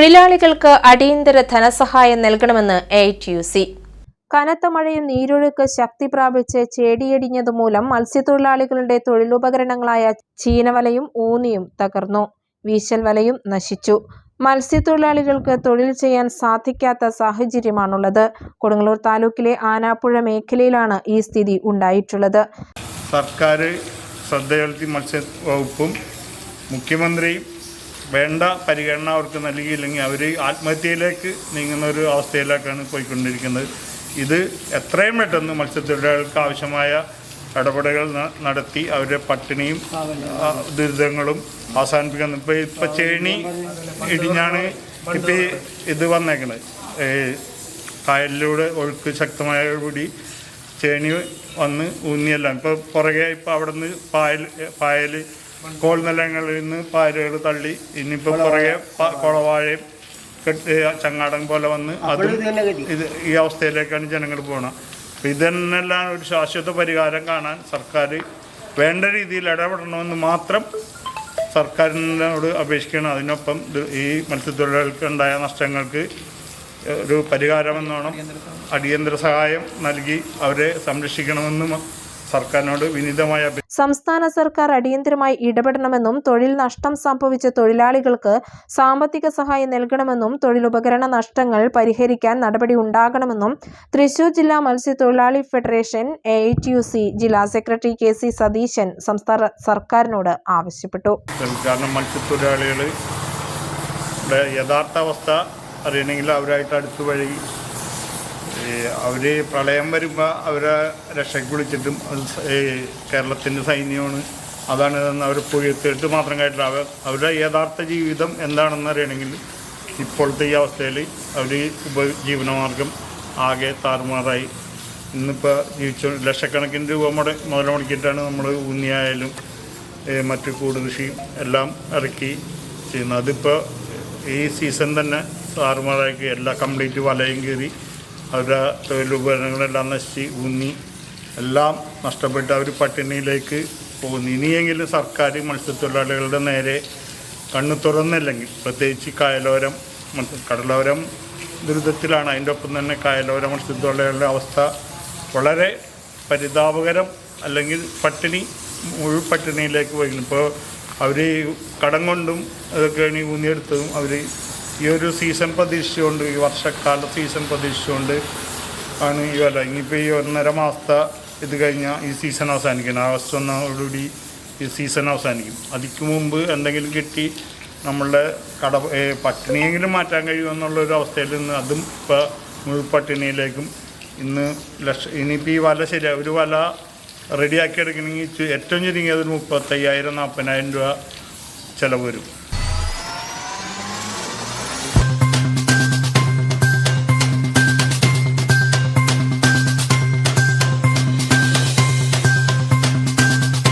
തൊഴിലാളികൾക്ക് അടിയന്തര ധനസഹായം നൽകണമെന്ന് എ ടി യു സി കനത്ത മഴയും നീരൊഴുക്ക് ശക്തി പ്രാപിച്ച് ചേടിയടിഞ്ഞതുമൂലം മത്സ്യത്തൊഴിലാളികളുടെ തൊഴിലുപകരണങ്ങളായ ചീനവലയും ഊന്നിയും തകർന്നു. വീശൽ വലയും നശിച്ചു. മത്സ്യത്തൊഴിലാളികൾക്ക് തൊഴിൽ ചെയ്യാൻ സാധിക്കാത്ത സാഹചര്യമാണുള്ളത്. കൊടുങ്ങല്ലൂർ താലൂക്കിലെ ആനാപ്പുഴ മേഖലയിലാണ് ഈ സ്ഥിതി ഉണ്ടായിട്ടുള്ളത്. സർക്കാർ ശ്രദ്ധ ചെലുത്തി മത്സ്യ വകുപ്പും മുഖ്യമന്ത്രിയും വേണ്ട പരിഗണന അവർക്ക് നൽകിയില്ലെങ്കിൽ അവർ ആത്മഹത്യയിലേക്ക് നീങ്ങുന്ന ഒരു അവസ്ഥയിലേക്കാണ് പോയിക്കൊണ്ടിരിക്കുന്നത്. ഇത് എത്രയും പെട്ടെന്ന് മത്സ്യത്തൊഴിലാളികൾക്ക് ആവശ്യമായ ഇടപെടലുകൾ നടത്തി അവരുടെ പട്ടിണിയും ദുരിതങ്ങളും അവസാനിപ്പിക്കുന്നു. ഇപ്പോൾ ഇപ്പോൾ ചേണി ഇടിഞ്ഞാണ് ഇപ്പോൾ ഇത് വന്നേക്കുന്നത് കായലിലൂടെ ഒഴുക്ക് ശക്തമായ കൂടി ചേണി വന്ന് ഊന്നിയെല്ലാം. ഇപ്പോൾ പുറകെ ഇപ്പോൾ അവിടെ നിന്ന് പായൽ പായൽ കോൾ നിലങ്ങളിൽ നിന്ന് പാരുകൾ തള്ളി. ഇനിയിപ്പോൾ പുറകെ കുളവാഴയും കെട്ട് ചങ്ങാടം പോലെ വന്ന് അത് ഇത് ഈ അവസ്ഥയിലേക്കാണ് ജനങ്ങൾ പോകണം അപ്പം ഇതെന്നെല്ലാം ഒരു ശാശ്വത പരിഹാരം കാണാൻ സർക്കാർ വേണ്ട രീതിയിൽ ഇടപെടണമെന്ന് മാത്രം സർക്കാരിനോട് അപേക്ഷിക്കണം. അതിനൊപ്പം ഈ മത്സ്യത്തൊഴിലാളികൾക്ക് ഉണ്ടായ നഷ്ടങ്ങൾക്ക് ഒരു പരിഹാരമെന്നോണം അടിയന്തര സഹായം നൽകി അവരെ സംരക്ഷിക്കണമെന്നും സർക്കാരിനോട് വിനീതമായ സംസ്ഥാന സർക്കാർ അടിയന്തരമായി ഇടപെടണമെന്നും തൊഴിൽ നഷ്ടം സംഭവിച്ച തൊഴിലാളികൾക്ക് സാമ്പത്തിക സഹായം നൽകണമെന്നും തൊഴിലുപകരണ നഷ്ടങ്ങൾ പരിഹരിക്കാൻ നടപടി ഉണ്ടാകണമെന്നും തൃശൂർ ജില്ലാ മത്സ്യത്തൊഴിലാളി ഫെഡറേഷൻ എ ജില്ലാ സെക്രട്ടറി കെ സി സതീശൻ സംസ്ഥാന സർക്കാരിനോട് ആവശ്യപ്പെട്ടു. കാരണം മത്സ്യത്തൊഴിലാളികൾ യഥാർത്ഥ അവസ്ഥ അറിയണമെങ്കിൽ അവരായിട്ട് അടുത്ത് വഴി അവർ പ്രളയം വരുമ്പോൾ അവരെ രക്ഷയ്ക്ക് വിളിച്ചിട്ടും അത് കേരളത്തിന്റെ സൈന്യമാണ്. അതാണ് അവർ പുഴത്തിട്ട് മാത്രം കേട്ടില്ല. അവർ അവരുടെ യഥാർത്ഥ ജീവിതം എന്താണെന്ന് അറിയണമെങ്കിൽ ഇപ്പോഴത്തെ ഈ അവസ്ഥയിൽ അവർ ഉപജീവനമാർഗം ആകെ താറുമാറായി. ഇന്നിപ്പോൾ ജീവിച്ചു ലക്ഷക്കണക്കിന് രൂപ മുട മുതൽ മുടക്കിയിട്ടാണ് നമ്മൾ ഊന്നിയായാലും മറ്റു കൂട് കൃഷിയും എല്ലാം ഇറക്കി ചെയ്യുന്നത്. അതിപ്പോൾ ഈ സീസൺ തന്നെ താറുമാറാക്കി. എല്ലാ കംപ്ലീറ്റ് വലയും കയറി അവരുടെ തൊഴിലുപകരണങ്ങളെല്ലാം നശിച്ച് ഊന്നി. എല്ലാം നഷ്ടപ്പെട്ട് അവർ പട്ടിണിയിലേക്ക് പോകുന്നു. ഇനിയെങ്കിലും സർക്കാർ മത്സ്യത്തൊഴിലാളികളുടെ നേരെ കണ്ണു തുറന്നില്ലെങ്കിൽ പ്രത്യേകിച്ച് കായലോരം കടലോരം ദുരിതത്തിലാണ്. അതിന്റെ ഒപ്പം തന്നെ കായലോര മത്സ്യത്തൊഴിലാളികളുടെ അവസ്ഥ വളരെ പരിതാപകരം അല്ലെങ്കിൽ പട്ടിണി മുഴുവൻ പട്ടിണിയിലേക്ക് പോയിരുന്നു ഇപ്പോൾ അവർ കടം കൊണ്ടും അതൊക്കെയാണ് ഊന്നിയെടുത്തതും അവർ ഈ ഒരു സീസൺ പ്രതീക്ഷിച്ചുകൊണ്ട് ഈ വർഷക്കാല സീസൺ പ്രതീക്ഷിച്ചുകൊണ്ട് ആണ് ഈ വില. ഇനിയിപ്പോൾ ഈ ഒന്നര മാസത്തെ ഇത് കഴിഞ്ഞാൽ ഈ സീസൺ അവസാനിക്കണം ആഗസ്റ്റ് ഒന്നോടുകൂടി ഈ സീസൺ അവസാനിക്കും. അതിക്ക് മുമ്പ് എന്തെങ്കിലും കിട്ടി നമ്മളുടെ കട പട്ടിണിയെങ്കിലും മാറ്റാൻ കഴിയുമെന്നുള്ളൊരു അവസ്ഥയിൽ നിന്ന് അതും ഇപ്പോൾ മുഴുവൻ പട്ടിണിയിലേക്കും ഇന്ന് ലക്ഷ ഇനിയിപ്പോൾ ഈ വല ശരിയാ ഒരു വല റെഡിയാക്കി എടുക്കണമെങ്കിൽ ഏറ്റവും ചുരുങ്ങിയത് ഒരു മുപ്പത്തയ്യായിരം നാൽപ്പതിനായിരം രൂപ ചിലവ് വരും.